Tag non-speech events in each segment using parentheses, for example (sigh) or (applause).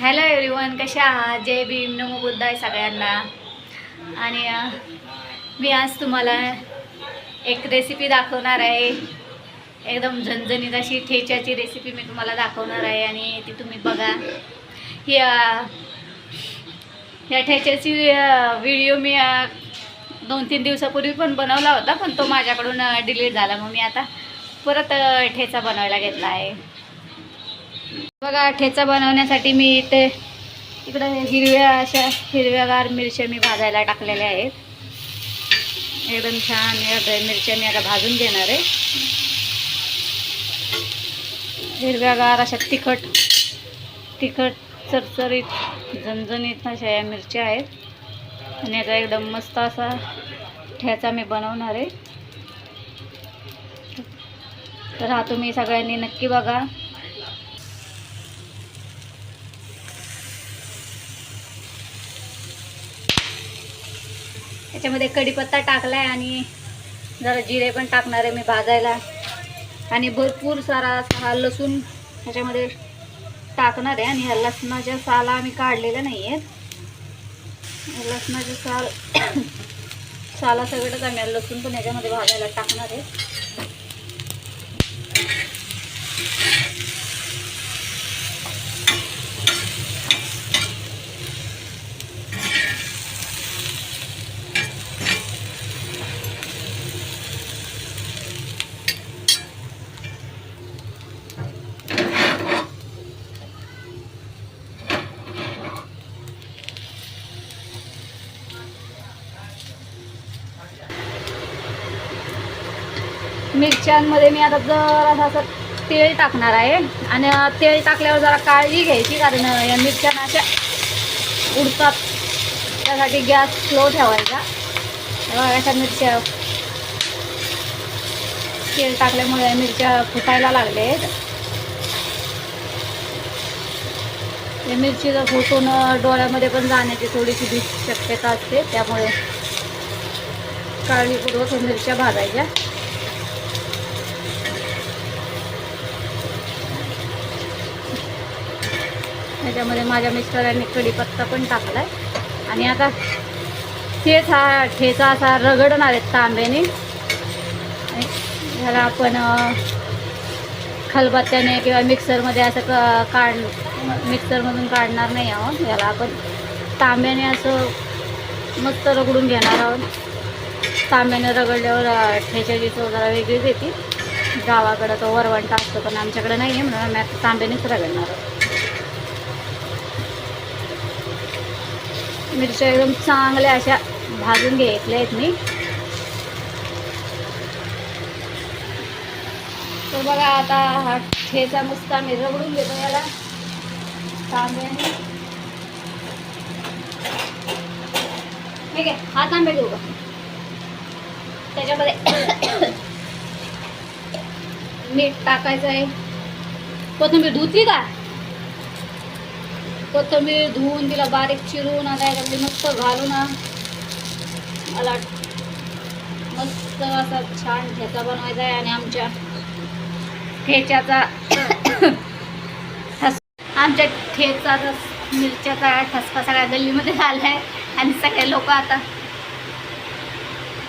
Hello everyone कशा आहात? जय भीम नमो आहे सगळ्यांना. आणि मी आज तुम्हाला एक रेसिपी दाखवणार आहे. एकदम झणझणीत अशी ठेच्याची रेसिपी मी तुम्हाला दाखवणार आहे आणि ती तुम्ही बघा. ही ह्या या ठेच्याची व्हिडिओ मी दोन तीन दिवसापूर्वी पण बनवला होता पण तो माझ्याकडून डिलीट झाला. मग मी आता परत ठेचा बनवायला घेतला आहे. बघा ठेचा बनवण्यासाठी मी इथे इकडं हिरव्या अशा हिरव्यागार मिरच्या मी भाजायला टाकलेल्या आहेत. एकदम छान मिरच्या मी आता भाजून घेणार आहे. हिरव्यागार अशा तिखट तिखट चरचरीत झणझणीत अशा या मिरच्या आहेत. आणि याचा एकदम मस्त असा ठेचा मी बनवणार आहे. तर हा तुम्ही सगळ्यांनी नक्की बघा. त्याच्यामध्ये कढीपत्ता टाकलाय आणि जरा जिरे पण टाकणार आहे मी भाजायला. आणि भरपूर सारा हा लसूण ह्याच्यामध्ये टाकणार आहे. आणि ह्या लसणाच्या साला आम्ही काढलेल्या नाही आहेत लसणाचे साल (coughs) साला सगळंच आम्ही लसूण पण ह्याच्यामध्ये भाजायला टाकणार आहे. मिरच्यांमध्ये मी आता जरा असं तेल टाकणार आहे. आणि तेल टाकल्यावर जरा काळजी घ्यायची कारण या मिरच्यांना अशा उडतात. त्यासाठी गॅस स्लो ठेवायचा. अशा मिरच्या तेल टाकल्यामुळे मिरच्या फुटायला लागले आहेत या मिरचीचं फुटून डोळ्यामध्ये पण जाण्याची थोडीशी भीती शक्यता असते. त्यामुळे काळजीपूर्वक मिरच्या भाजायच्या. त्याच्यामध्ये माझ्या मिस्टरांनी कढीपत्ता पण टाकलाय. आणि आता तेच हा ठेचा असा रगडणार आहेत तांब्याने. ह्याला आपण खलबत्त्याने किंवा मिक्सरमध्ये असं क काढ मिक्सरमधून काढणार नाही आहोत. याला आपण तांब्याने असं मस्त रगडून घेणार आहोत. तांब्याने रगडल्यावर ठेच्याची चव जरा वेगळीच येते. गावाकडं तो वरवंटा असतो पण आमच्याकडे नाही आहे म्हणून आम्ही आता तांब्यानेच रगडणार आहोत. मिरच्या एकदम चांगल्या अशा भाजून घेतल्या आहेत मी. तर बघा आता हा ठेचा मुस्ता मी रगडून घेतो याला. तांब्याने. ठीक आहे हा तांबे घेऊ का? त्याच्यामध्ये (coughs) मीठ टाकायचं आहे. कोथिंबीर धुतली का? कोथिंबीर धुवून तिला बारीक चिरून आता याच्यामध्ये मस्त घालून ना मला मस्त असा छान ठेचा बनवायचा आहे आणि आमच्या ठेच्याचा (coughs) ठस आमच्या ठेचाचा मिरच्याचा ठसका सगळ्या गल्लीमध्ये झाला आहे आणि सगळे लोक आता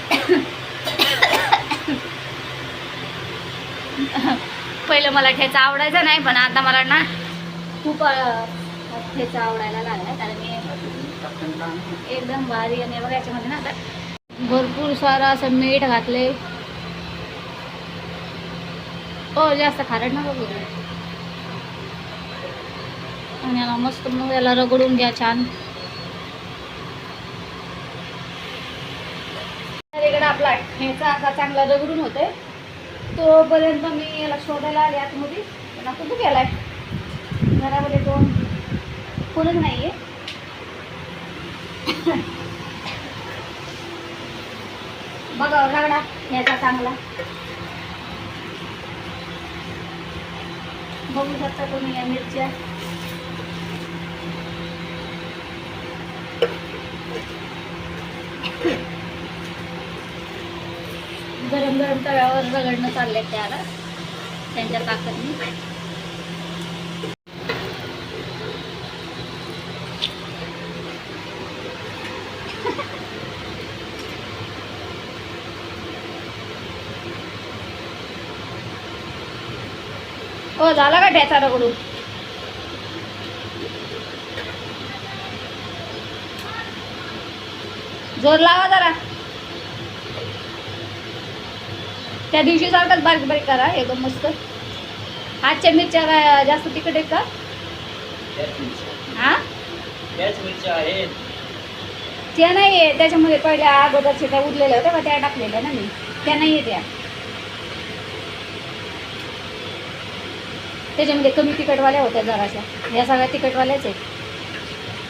(coughs) पहिलं मला ठेचा आवडायचा नाही पण आता मला ना खूप ठेचा आवडायला लागला कारण मी एकदम भारी आणि बघा याच्यामध्ये ना आता भरपूर सारं असं मीठ घातले हो जास्त खारट नका बघू आणि याला मस्त मग याला रगडून घ्या छान. इकडे आपला ठेचा असा चांगला रगडून होते तोपर्यंत मी याला शोधायला आले आतमध्ये. पण कुठं गेलाय. घरामध्ये दोन कोणच नाही आहे बघा रगडा याचा चांगला. बघू शकता तुम्ही या मिरच्या. गरम गरम तव्यावर रगडणं चाललंय त्याला त्यांच्या ताकदनी. हो झाला का ठेचा रगडून जोर लावा जरा. त्या दिवशी सारखाच बारीक बारीक करा एकदम मस्त. आजच्या मिरच्या जास्त तिखट आहेत का? हा त्या नाही आहे त्याच्यामध्ये पहिल्या अगोदरच्या त्या उरलेल्या होत्या का त्या टाकलेल्या ना मी. त्या नाही आहे त्या. त्याच्यामध्ये कमी तिखटवाल्या होत्या जराशा. या सगळ्या तिखटवाल्याच आहेत.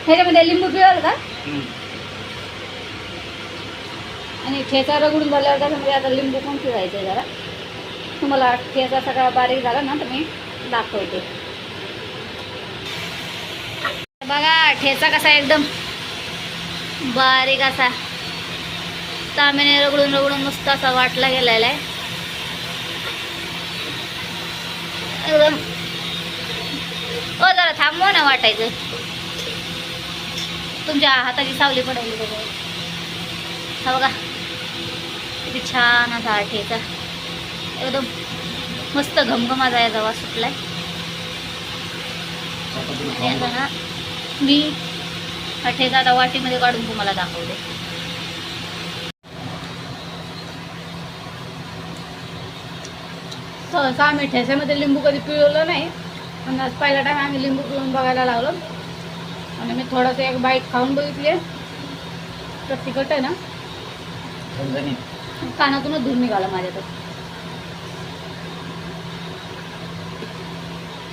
ह्याच्यामध्ये लिंबू पिळाल का. आणि ठेचा रगडून झाल्यावर त्याच्यामध्ये आता लिंबू पण पिळायचं आहे जरा. तुम्हाला ठेचा सगळा बारीक झाला ना तर मी दाखवते. बघा ठेचा कसा एकदम बारीक असा. तांब्याने रगडून रगडून मस्त असा वाटला गेलेला आहे. एकदम ओ मोना ना वाटायचं. तुमच्या हाताची सावली पडायली बघा. हा बघा. किती छान असा आठेचा. एकदम मस्त घमघमाचा याचा वास सुटलाय. ना मी हा आता वाटीमध्ये काढून तुम्हाला दाखवते. सहसा आम्ही ठेस्यामध्ये लिंबू कधी पिळवलं नाही. पण आज पहिला टाइम आम्ही लिंबू पिळून बघायला लागलो. आणि मी थोडंसं एक बाईट खाऊन बघितली तर तिखट आहे ना. कानातूनच धूर निघाला माझ्या तर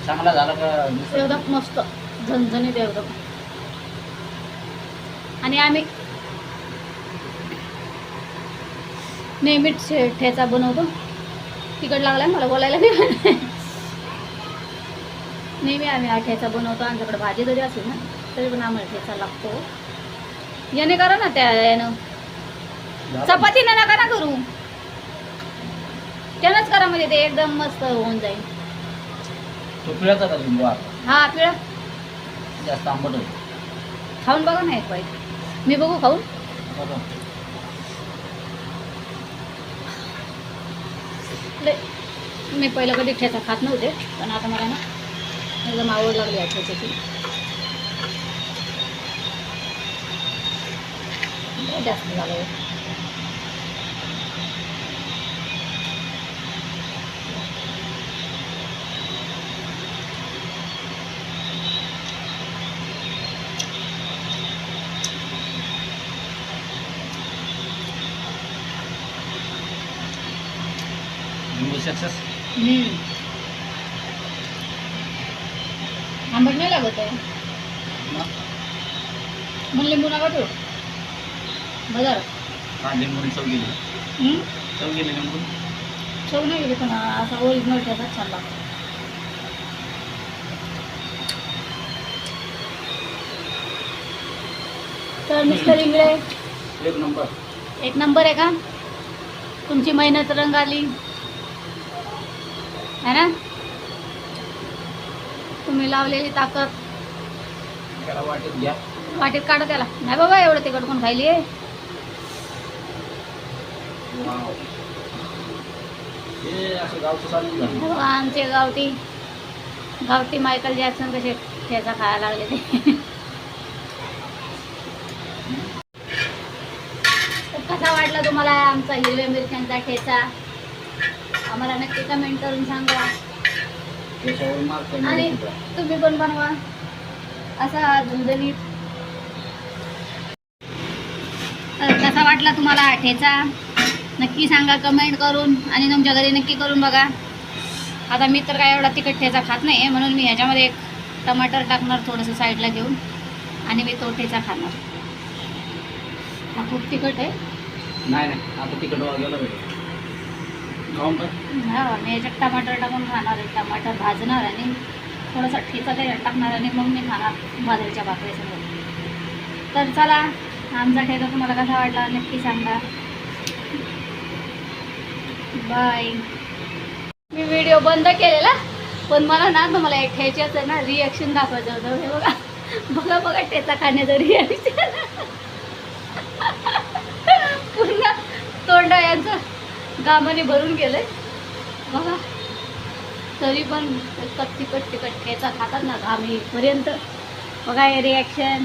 चांगला झाला का? एकदम मस्त. झणझणीत एकदम आणि आम्ही नेहमीच ठेचा बनवतो. तिकट लागलाय मला बोलायला नाही नेहमी आम्ही ठेचा बनवतो. आमच्याकडे भाजी जरी असेल ना तरी पण आम्हाला ठेचा लागतो. याने करा ना त्या यानं? चपातीने नका ना करू. त्यानंच करा म्हणजे ते एकदम मस्त होऊन जाईल. हा? पिळा. जास्त आंबट होईल. खाऊन बघा ना एक पाहिजे मी बघू खाऊन. मी पहिलं कधी ठेचा खात नव्हते पण आता मला ना एकदम आवड लागली आहे लय जास्त झालं हे. लिंबू सक्सेस आंबट नाही लागत आहे. मग लिंबू नका ठेवू. बजार हा लिंबूने चव गेली? चव गेली लिंबू? चव नाही गेली पण असा ओरिजिनल ठेचा छान लागतो. तर मिस्टर इंगळे एक नंबर. एक नंबर आहे का? तुमची मेहनत रंग आली है ना? तुम्ही लावलेली ताकद. त्याला वाटेत घ्या. वाटेत काढा त्याला. नाही बाबा एवढं तिकड कोण खायली. हे असं गावचं चालू झालं हे बघा, आमचे गावठी. गावठी मायकल जॅक्सन कसे ठेचा खायला लागले ते. तर कसा वाटला तुम्हाला आमचा हिरव्या मिरच्यांचा ठेचा? आम्हाला नक्की कमेंट करून सांगा. त्याच्यावर मार्क आणि तुम्ही पण बनवा. असा झुंझणीत तर कसा वाटला तुम्हाला हा ठेचा? नक्की सांगा कमेंट करून. आणि तुमच्या घरी नक्की करून बघा. आता मी तर काय एवढा तिखट ठेचा खात नाही आहे म्हणून मी ह्याच्यामध्ये एक टमाटर टाकणार थोडंसं साईडला घेऊन. आणि मी तो ठेचा खाणार. हा खूप तिखट आहे. नाही नाही. आता तिकट भेटेल. खाऊन पण हा मी याच्यात टमाटर टाकून खाणार आहे. टमाटर भाजणार आणि थोडंसं ठेचा त्याच्यात टाकणार आणि मग मी खाणार बाजरीच्या भाकरीसोबत तर चला आमचा ठेचा तुम्हाला कसा वाटला नक्की सांगा. बाय मी व्हिडिओ बंद केलेला पण मला ना तुम्हाला एक ठेच्याचं ना रिॲक्शन दाखवायचं होतं. हे बघा बघा बघा ठेचा खाण्याचं रिॲक्शन पूर्ण तोंड यांचं. घामाने भरून गेलंय. बघा. तरी पण तिखट तिखट तिखट खातात ना घाम येईपर्यंत बघा हे रिॲक्शन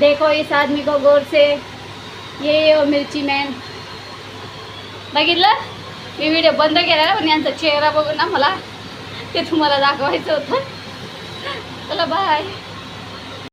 देखो इस आदमी को गोर से. ये ये मिरची मॅन बघितलं? मी व्हिडिओ बंद केला ना पण यांचा चेहरा बघून ना मला ते तुम्हाला दाखवायचं होतं. चला बाय